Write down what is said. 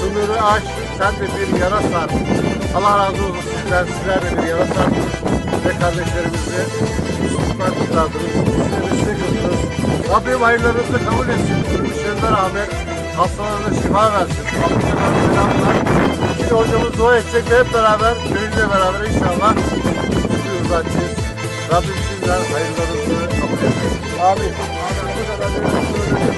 Sınırı aş, sen de bir yara sar. Allah razı olsun sizden, sizler de bir yara sardınız. Ve kardeşlerimizi tutuklar kurtardınız. Size destek. Rabbim hayırlarınızı kabul etsin. Ölmüşlerine rağmen hastalarına şifa versin. Afrika'dan selamlar. Şimdi hocamız dua edecek ve hep beraber, köyünle beraber inşallah tutuyoruz açacağız. Rabbim sizden hayırlarınızı kabul etsin. Amin. Amin.